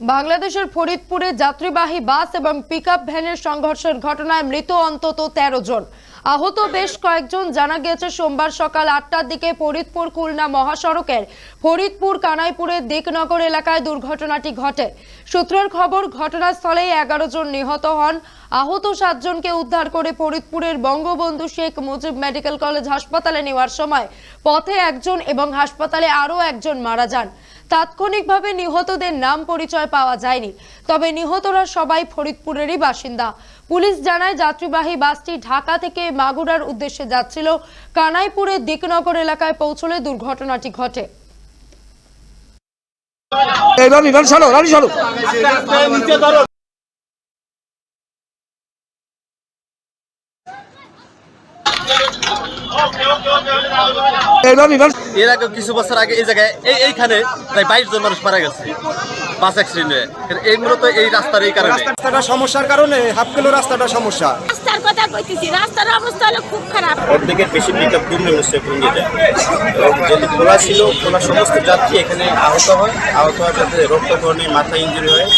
বাংলাদেশের ফরিদপুরে যাত্রীবাহী বাস এবং পিকআপ ভ্যানের সংঘর্ষের ঘটনায় মৃত অন্তত তেরো জন। আহত বেশ কয়েকজন জানা গেছে সোমবার সকাল আটটার দিকে ফরিদপুর খুলনা মহাসড়কের ফরিদপুর কানাইপুরের দিকনগর এলাকায় দুর্ঘটনাটি ঘটে। সূত্রের খবর, ঘটনাস্থলেই এগারো জন নিহত হন। আহত সাতজনকে উদ্ধার করে ফরিদপুরের বঙ্গবন্ধু শেখ মুজিব মেডিকেল কলেজ হাসপাতালে নেওয়ার সময় পথে একজন এবং হাসপাতালে আরও একজন মারা যান। তাৎক্ষণিকভাবে নিহতদের নাম পরিচয় পাওয়া যায়নি। তবে নিহতরা সবাই ফরিদপুরেরই বাসিন্দা। পুলিশ জানায় যাত্রীবাহী বাসটি ঢাকা থেকে মাগুরার উদ্দেশ্যে যাচ্ছিল। কানাইপুরে দিকনগর এলাকায় পৌঁছলে দুর্ঘটনাটি ঘটে। এই রানি চলো রানি ছাড়ো এই রানি রানি এর আগে কিছু বছর আগে এই জায়গায় এই এইখানে প্রায় বাইশ জন মানুষ মারা গেছে বাস অ্যাক্সিডেন্টে এই মূলত এই রাস্তার এই কারণে। রাস্তাটা সমস্যার কারণে হাফ কিলো রাস্তাটা সমস্যা। রাস্তার কথা কইতেছি রাস্তার অবস্থা হলো খুব খারাপ। অর্ধেকের বেশি পিকআপ ঘুরনে বসছে ভেঙে যায়। এবং যেটি খোলা ছিল খোলা সমস্ত যাত্রী এখানে আহত হয়। আহত হওয়ার সাথে রক্তকরণে মাথা ইঞ্জুরি হয়।